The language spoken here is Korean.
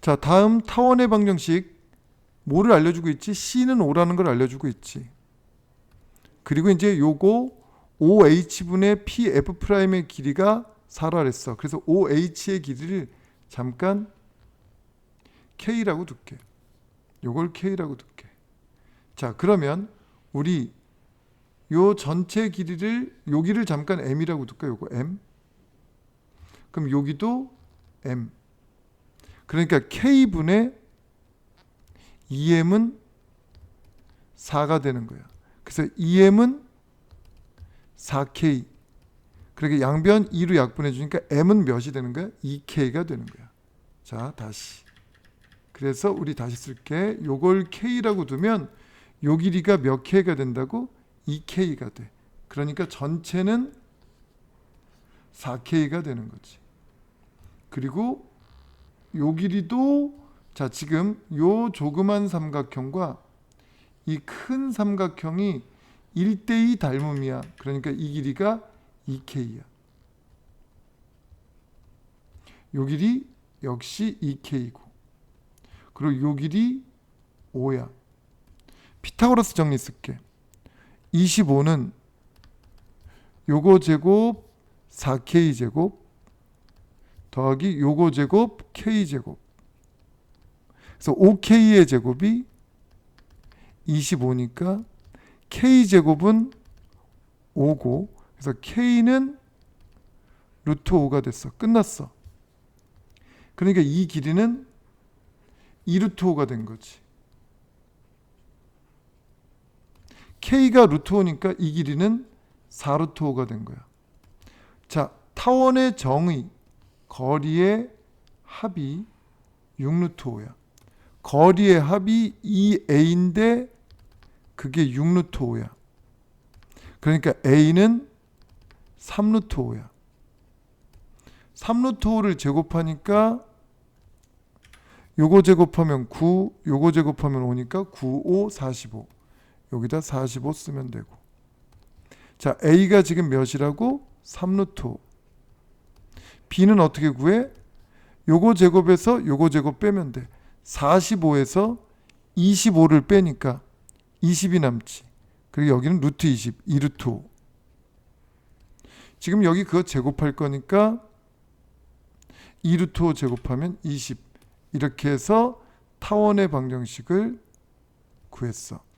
자, 다음 타원의 방정식 뭐를 알려주고 있지? C는 5라는 걸 알려주고 있지. 그리고 이제 요거 OH분의 PF'의 길이가 4라 그랬어. 그래서 OH의 길이를 잠깐 K라고 둘게. 요걸 K라고 둘게. 자, 그러면 우리 요 전체 길이를 여기를 잠깐 M이라고 둘까? 요거 M. 그럼 여기도 M. 그러니까 K분의 2M은 4가 되는 거야. 그래서 2M은 4K. 그렇게 양변 2로 약분해 주니까 M은 몇이 되는 거야? 2K가 되는 거야. 자, 다시. 그래서 우리 다시 쓸게. 요걸 K라고 두면 요 길이가 몇 K가 된다고? 2K가 돼. 그러니까 전체는 4K가 되는 거지. 그리고 요 길이도 자 지금 요 조그만 삼각형과 이 큰 삼각형이 1대2 닮음이야. 그러니까 이 길이가 2K야. 요 길이 역시 2K고 그리고 요 길이 5야. 피타고라스 정리 쓸게. 25는 요거 제곱 4K 제곱 더하기 요거 제곱 K 제곱. 그래서 5K의 제곱이 25니까 K 제곱은 5고 그래서 K는 루트 5가 됐어. 끝났어. 그러니까 이 길이는 2루트 5가 된 거지. K가 루트 5니까 이 길이는 4루트 5가 된 거야. 자 타원의 정의 거리의 합이 6루트 5야. 거리의 합이 2a인데 그게 6루트 5야. 그러니까 a는 3루트 5야. 3루트 5를 제곱하니까 요거 제곱하면 9, 요거 제곱하면 5니까 9, 5, 45. 여기다 45 쓰면 되고. 자, a가 지금 몇이라고? 3루트 5. B는 어떻게 구해? 요거 제곱에서 요거 제곱 빼면 돼. 45에서 25를 빼니까 20이 남지. 그리고 여기는 루트 20, 2루트 5. 지금 여기 그거 제곱할 거니까 2루트 5 제곱하면 20. 이렇게 해서 타원의 방정식을 구했어.